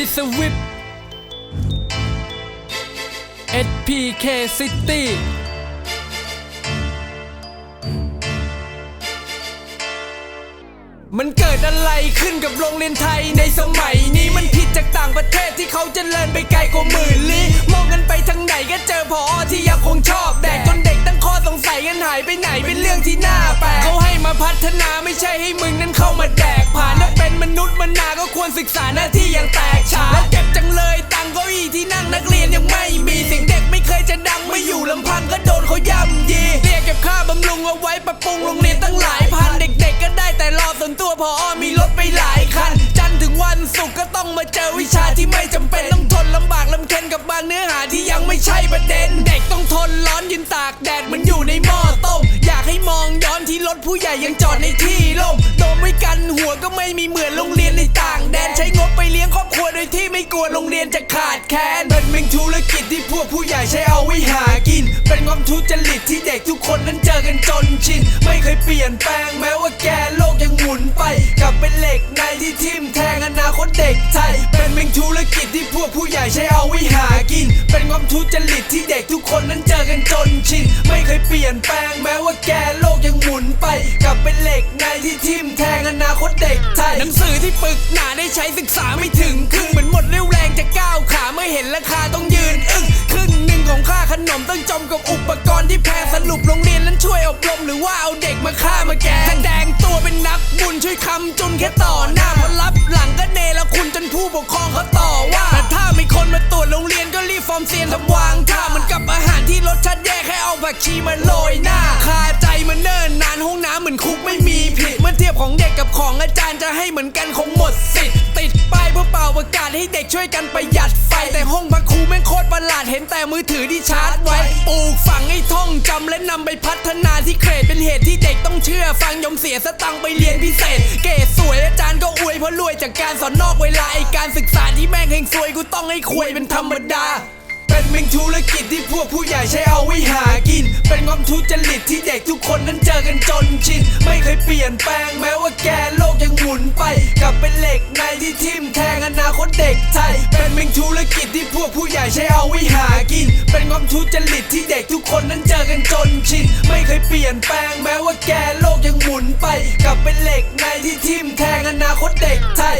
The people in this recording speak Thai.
ชิสวิป SPK City มันเกิดอะไรขึ้นกับโรงเรียนไทยในสมัยนี้มันผิดจากต่างประเทศที่เขาจเจริญไปไกลกว่าหมื่นลี้มองกันไปทางไหนก็เจอพอที่ยังคงชอบแดกจนเด็กตั้งข้อสงสัยกันหายไปไหนเป็นเรื่องที่น่าแปลกเขาให้มาพัฒนาไม่ใช่ให้มึงนั้นเข้ามาแดกผ่านและเป็นมนุษย์มนาก็ควรศึกษาหน้าที่อย่าง เจอวิชาที่ไม่จำเป็นต้องทนลำบากลำเค็นกับบางเนื้อหาที่ยังไม่ใช่ประเด็น เด็กต้องทนร้อนยืนตากแดดเหมันอยู่ในหม้อต้มอยากให้มองย้อนที่รถผู้ใหญ่ยังจอดในที่ร่มโดมไว้กันหัวก็ไม่มีเหมือนโรงเรียนในต่างแดนใช้งบไปเลี้ยงครอบครัวโดยที่ไม่กลัวโรงเรียนจะขาดแคลนเป็นเพียงธุรกิจที่พวกผู้ใหญ่ใช้เอาไว้หากิน เป็นความทุจริตที่เด็กทุกคนนั้นเจอกันจนชินไม่เคยเปลี่ยนแปลงแม้ว่าแกโลกยังหมุนไป กลับเป็นเหล็กในที่ทิ่มแทงอนาคตเด็กไทย เป็นเพียงธุรกิจที่พวกผู้ใหญ่ใช้เอาไว้หากิน เป็นความทุจริตที่เด็กทุกคนนั้นเจอกันจนชิน ไม่เคยเปลี่ยนแปลงแม้ว่าแกโลกยังหมุนไป กลับเป็นเหล็กในที่ทิ่มแทงอนาคตเด็กไทย หนังสือที่ปึกหนาได้ใช้ศึกษาไม่ถึงครึ่งเหมือนหมดเรี่ยวแรงจะก้าวขาเมื่อเห็นราคาต้องยืนอึ้งครึ่งหนึ่งของค่าขนมต้องจมกับอุปกรณ์ที่แพงสรุปโรงเรียนนั้นช่วยอบรมหรือว่าเอาเด็กมาฆ่ามาแกงแดง ตัวเป็นนักบุญช่วยคำจุนแค่ต่อหน้าพอรับหลังก็เนรคุณจนผู้ปกครองเขาต่อว่า แต่ถ้ามีคนมาตรวจโรงเรียนก็รีบฟอร์มเซียนทำวางท่าเหมือนกับอาหารที่รสชาติแย่แค่เอาผักชีมาโรยหน้าคาใจมันเนิ่นนานห้องน้ำเหมือนคุกไม่มีผิด เมื่อเทียบของเด็กกับของอาจารย์จะให้เหมือนกันคงหมดสิทธิ์ติด พื่อเป่าประกาศให้เด็กช่วยกันประหยัดไฟ แต่ห้องพักครูแม่งโคตรประหลาดเห็นแต่มือถือที่ชาร์จไว้ปลูกฝังให้ท่องจำและนำไปพัฒนาที่เกรดเป็นเหตุที่เด็กต้องเชื่อฟังยอมเสียสตังไปเรียนพิเศษ เกรดสวยอาจารย์ก็อวยเพราะรวยจากการสอนนอกเวลาไอการศึกษาที่แม่งเฮงซวยกูต้องให้คุยเป็นธรรมดาเป็นเพียงธุรกิจที่พวกผู้ใหญ่ใช้เอาไว้หากิน เป็นความทุจริตที่เด็กทุกคนนั้นเจอกันจนชิน ไม่เคยเปลี่ยนแปลงแม้ว่าแก ที่ทิมแทงอนาคตเด็กไทย เป็นเมงธุรกิจที่พวกผู้ใหญ่ใช้เอาไว้หากิน เป็นความทุจริตที่เด็กทุกคนนั้นเจอกันจนชิน ไม่เคยเปลี่ยนแปลงแม้ว่าแกโลกยังหมุนไป กลับเป็นเหล็กในที่ทิมแทงอนาคตเด็กไทย